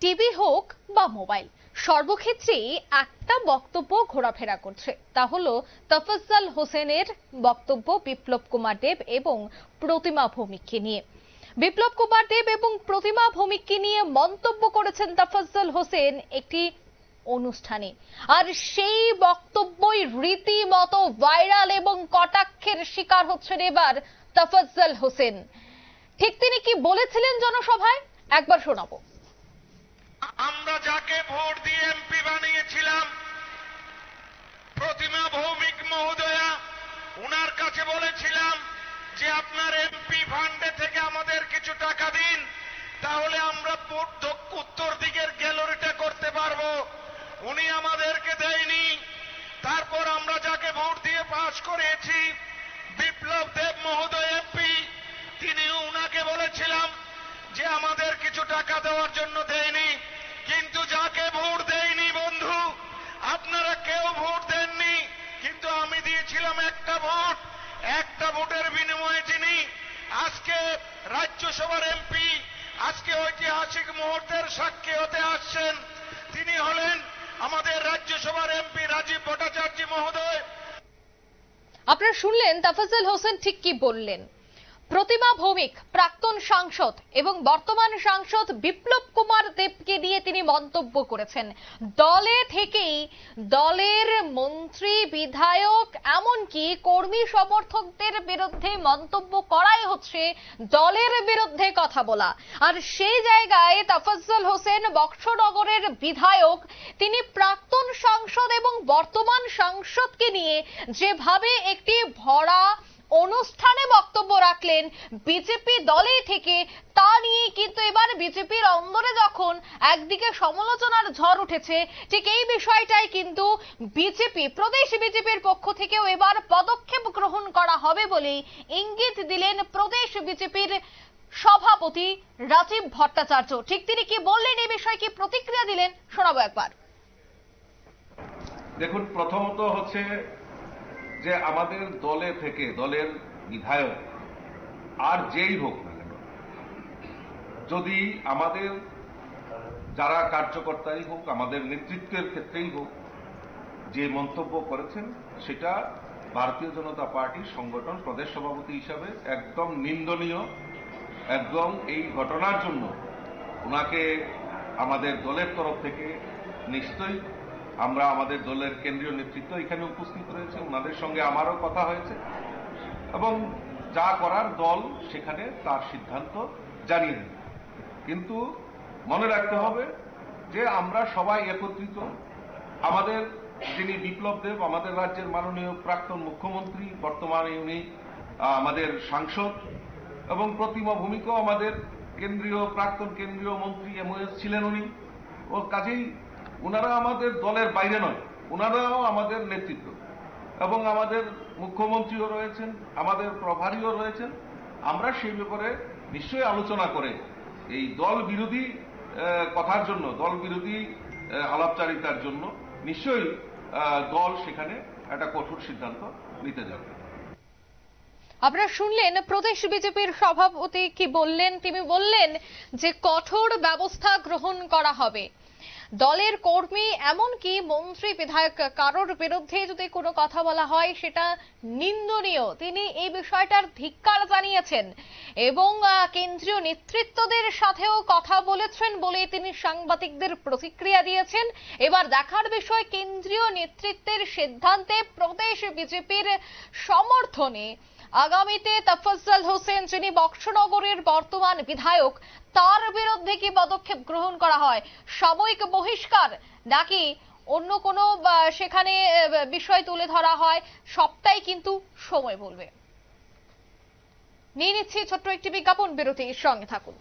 TV হোক বা mobile, সর্বক্ষেত্রেই একটা বক্তব্য ঘোরাফেরা করছে। তা হলো তফজ্জল হোসেনের বক্তব্য বিপ্লব কুমার দেব এবং প্রতিমা ভৌমিককে নিয়ে। বিপ্লব কুমার দেব এবং প্রতিমা ভৌমিককে নিয়ে মন্তব্য করেছেন তফজ্জল হোসেন একটি অনুষ্ঠানে। আর সেই বক্তব্যই রীতিমতো ভাইরাল এবং কটাক্ষের শিকার হচ্ছেন এবার তফজ্জল হোসেন। ঠিক তিনি কি বলেছিলেন জনসভায়? একবার শোনাবো। আমরা যাকে ভোট দিয়ে এমপি বানিয়েছিলাম, প্রতিমা ভৌমিক মহোদয়া, উনার কাছে বলেছিলাম যে আপনার এমপি ফান্ডে থেকে আমাদের কিছু টাকা দিন, তাহলে আমরা উত্তর দিকের গ্যালারিটা করতে পারব। উনি আমাদেরকে দেয়নি। তারপর আমরা যাকে ভোট দিয়ে পাশ করেছি, বিপ্লব দেব মহোদয় এমপি তিনি উনাকে বলেছিলাম যে আমাদের কিছু টাকা দেওয়ার জন্য দেয়নি কিন্তু যাকে ভোট দেয়নি বন্ধু আপনারা কেউ ভোট দেননি কিন্তু আমি দিয়েছিলাম একটা ভোট একটা ভোটের বিনিময়ে যিনি আজকে রাজ্যসভার এমপি, আজকে ঐতিহাসিক মুহূর্তের সাক্ষী হতে আসছেন, তিনি হলেন আমাদের রাজ্যসভার এমপি রাজীব ভট্টাচার্য মহোদয়। আপনারা শুনলেন তাফাজ্জল হোসেন ঠিক কি বললেন? প্রতিমা ভৌমিক, প্রাক্তন সাংসদ এবং বর্তমান সাংসদ বিপ্লব কুমার দেবকে দিয়ে তিনি মন্তব্য করেছেন। দলে থেকেই দলের মন্ত্রী, বিধায়ক এমনকি কর্মী সমর্থকদের বিরুদ্ধে মন্তব্য করাই হচ্ছে দলের বিরুদ্ধে কথা বলা। আর সেই জায়গায় তাফাজ্জল হোসেন বক্সনগরের বিধায়ক, তিনি প্রাক্তন সাংসদ এবং বর্তমান সাংসদকে নিয়ে যেভাবে একটি ভরা রাখলেন। বিজেপি দলে থেকে তা নিয়ে কিন্তু এবার বিজেপির অন্দরে যখন একদিকে সমালোচনার ঝড় উঠেছে, ঠিক এই বিষয়টাই কিন্তু বিজেপি, প্রদেশ বিজেপির পক্ষ থেকেও এবার পদক্ষেপ গ্রহণ করা হবে বলেই ইঙ্গিত দিলেন প্রদেশ বিজেপির সভাপতি রাজীব ভট্টাচার্য। ঠিক তিনি কি বললেন? এই বিষয়ে কি প্রতিক্রিয়া দিলেন? শোনাবো একবার। দেখুন, প্রথমত হচ্ছে যে আমাদের দলে থেকে, দলের বিধায়ক আর যেই হোক না কেন, যদি আমাদের যারা কার্যকর্তাই হোক, আমাদের নেতৃত্বের ক্ষেত্রেই হোক, যে মন্তব্য করেছেন, সেটা ভারতীয় জনতা পার্টির সংগঠন প্রদেশ সভাপতি হিসাবে একদম নিন্দনীয়, একদম এই ঘটনার জন্য ওনাকে আমাদের দলের তরফ থেকে নিশ্চয়ই আমরা আমাদের দলের কেন্দ্রীয় নেতৃত্ব এখানে উপস্থিত রয়েছে, ওনাদের সঙ্গে আমারও কথা হয়েছে এবং যা করার দল সেখানে তার সিদ্ধান্ত জানিয়ে দেবে কিন্তু মনে রাখতে হবে যে আমরা সবাই একত্রিত। আমাদের যিনি বিপ্লব দেব, আমাদের রাজ্যের মাননীয় প্রাক্তন মুখ্যমন্ত্রী, বর্তমানে উনি আমাদের সাংসদ এবং প্রতিমা ভূমিকাও আমাদের কেন্দ্রীয়, প্রাক্তন কেন্দ্রীয় মন্ত্রী এমওএস ছিলেন উনি। ও কাজেই ওনারা আমাদের দলের বাইরে নয় ওনারাও আমাদের নেতৃত্ব। এবং আমাদের মুখ্যমন্ত্রীও রয়েছেন, আমাদের প্রভারীও রয়েছেন। আমরা সেই ব্যাপারে নিশ্চয়ই আলোচনা করে এই দল বিরোধী কথার জন্য, দল বিরোধী আলাপচারিতার জন্য নিশ্চয়ই দল সেখানে একটা কঠোর সিদ্ধান্ত নিতে যাবে। আপনারা শুনলেন প্রদেশ বিজেপির সভাপতি কি বললেন? তিনি বললেন যে কঠোর ব্যবস্থা গ্রহণ করা হবে। দলের কর্মী, এমনকি মন্ত্রী, বিধায়ক কারোর বিরুদ্ধে যদি কোনো কথা বলা হয়, সেটা নিন্দনীয়। তিনি এই বিষয়টার ধিক্কার জানিয়েছেন এবং কেন্দ্রীয় নেতৃত্বদের সাথেও কথা বলেছেন বলে তিনি সাংবাদিকদের প্রতিক্রিয়া দিয়েছেন। এবার দেখার বিষয়, কেন্দ্রীয় নেতৃত্বের সিদ্ধান্তে প্রদেশ বিজেপির সমর্থনে আগামীতে তফজ্জল হোসেন, যিনি বক্সনগরের বর্তমান বিধায়ক, তার বিরুদ্ধে কি পদক্ষেপ গ্রহণ করা হয়? সাময়িক বহিষ্কার নাকি অন্য কোনো সেখানে বিষয় তুলে ধরা হয়? সবটাই কিন্তু সময় বলবে। নিয়ে নিচ্ছি ছোট্ট একটি বিজ্ঞাপন, বিরতির সঙ্গে থাকুন।